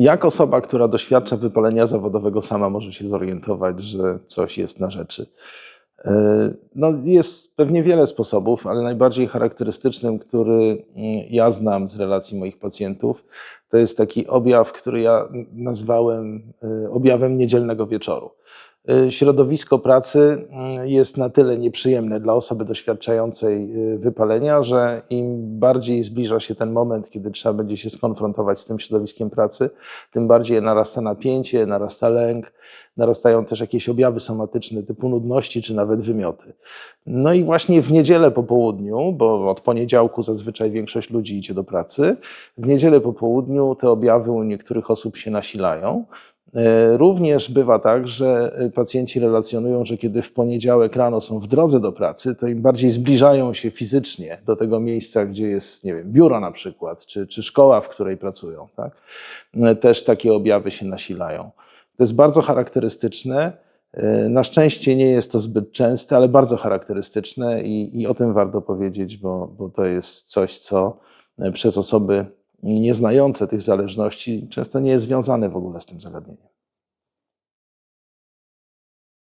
Jak osoba, która doświadcza wypalenia zawodowego, sama może się zorientować, że coś jest na rzeczy? E, No, jest pewnie wiele sposobów, ale najbardziej charakterystycznym, który mm, ja znam z relacji moich pacjentów, to jest taki objaw, który ja nazwałem e, objawem niedzielnego wieczoru. E, Środowisko pracy mm, jest na tyle nieprzyjemne dla osoby doświadczającej e, wypalenia, że im bardziej zbliża się ten moment, kiedy trzeba będzie się skonfrontować z tym środowiskiem pracy, tym bardziej narasta napięcie, narasta lęk, narastają też jakieś objawy somatyczne typu nudności czy nawet wymioty. No i właśnie w niedzielę po południu, bo od poniedziałku zazwyczaj większość ludzi idzie do pracy, w niedzielę po południu te objawy u niektórych osób się nasilają. E, Również bywa tak, że e, pacjenci relacjonują, że kiedy w poniedziałek rano są w drodze do pracy, to im bardziej zbliżają się fizycznie do tego miejsca, gdzie jest, nie wiem, biuro na przykład, czy, czy szkoła, w której pracują, tak? E, też takie objawy się nasilają. To jest bardzo charakterystyczne. Na szczęście nie jest to zbyt częste, ale bardzo charakterystyczne i, i o tym warto powiedzieć, bo, bo to jest coś, co przez osoby nieznające tych zależności często nie jest związane w ogóle z tym zagadnieniem.